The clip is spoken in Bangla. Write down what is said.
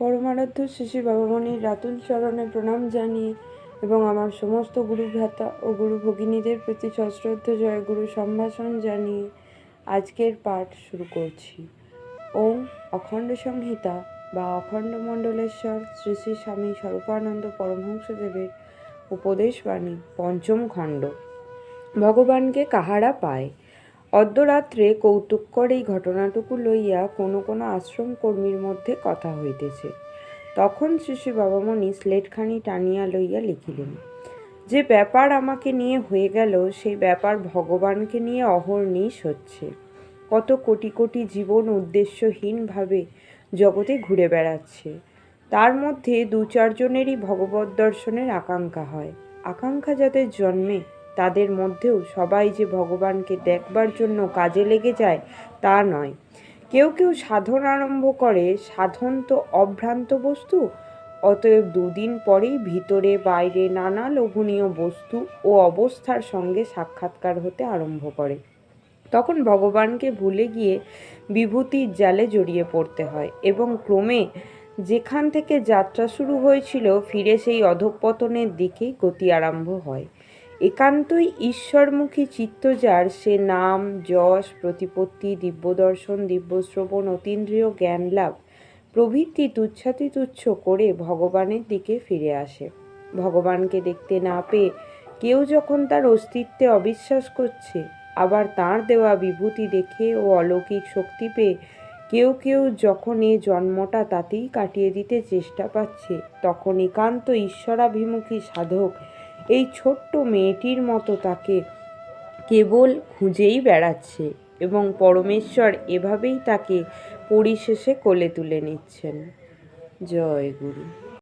পরমারাধ্য শিশু বাবামণির রাতুল চরণে প্রণাম জানিয়ে এবং আমার সমস্ত গুরু ভ্রাতা ও গুরু ভগিনীদের প্রতি সশ্রদ্ধ জয়, গুরু সম্ভাষণ জানিয়ে আজকের পাঠ শুরু করছি। ওম অখণ্ড সংহিতা বা অখণ্ড মণ্ডলেশ্বর শ্রী শ্রী স্বামী স্বরূপানন্দ পরমহংসদেবের উপদেশবাণী পঞ্চম খণ্ড। ভগবানকে কাহারা পায়? অর্ধরাত্রে কৌতুককর এই ঘটনাটুকু লইয়া কোনো কোনো আশ্রম কর্মীর মধ্যে কথা হইতেছে। তখন শ্রী বাবামণি স্লেটখানি টানিয়া লইয়া লিখিলেন, যে ব্যাপার আমাকে নিয়ে হয়ে গেল, সেই ব্যাপার ভগবানকে নিয়ে অহর্নিশ হচ্ছে। কত কোটি কোটি জীবন উদ্দেশ্যহীনভাবে জগতে ঘুরে বেড়াচ্ছে। তার মধ্যে দু চারজনেরই ভগবত দর্শনের আকাঙ্ক্ষা হয়। আকাঙ্ক্ষা যাদের জন্মে তাদের মধ্যেও সবাই যে ভগবানকে দেখবার জন্য কাজে লেগে যায়, তা নয়। কেউ কেউ সাধন আরম্ভ করে, সাধন তো অভ্রান্ত বস্তু, অতএব দুদিন পরেই ভিতরে বাইরে নানা লোভনীয় বস্তু ও অবস্থার সঙ্গে সাক্ষাৎকার হতে আরম্ভ করে। তখন ভগবানকে ভুলে গিয়ে বিভূতির জালে জড়িয়ে পড়তে হয় এবং ক্রমে যেখান থেকে যাত্রা শুরু হয়েছিল, ফিরে সেই অধঃপতনের দিকেই গতি আরম্ভ হয়। একান্তই ঈশ্বরমুখী চিত্ত যার, সে নাম, যশ, প্রতিপত্তি, দিব্যদর্শন, দিব্যশ্রবণ, অতীন্দ্রিয় জ্ঞান লাভ, প্রভৃতি তুচ্ছাতি তুচ্ছ করে ভগবানের দিকে ফিরে আসে। ভগবানকে দেখতে না পেয়ে কেউ যখন তার অস্তিত্বে অবিশ্বাস করছে, আবার তার দেওয়া বিভূতি দেখে ও অলৌকিক শক্তি পেয়ে কেউ কেউ যখন এ জন্মটা তাতেই কাটিয়ে দিতে চেষ্টা পাচ্ছে, তখন একান্ত ঈশ্বরাভিমুখী সাধক এই ছোট্ট মেয়েটির মতো তাকে কেবল খুঁজেই বেড়াচ্ছে এবং পরমেশ্বর এভাবেই তাকে পরিশেষে কোলে তুলে নিচ্ছেন। জয় গুরু।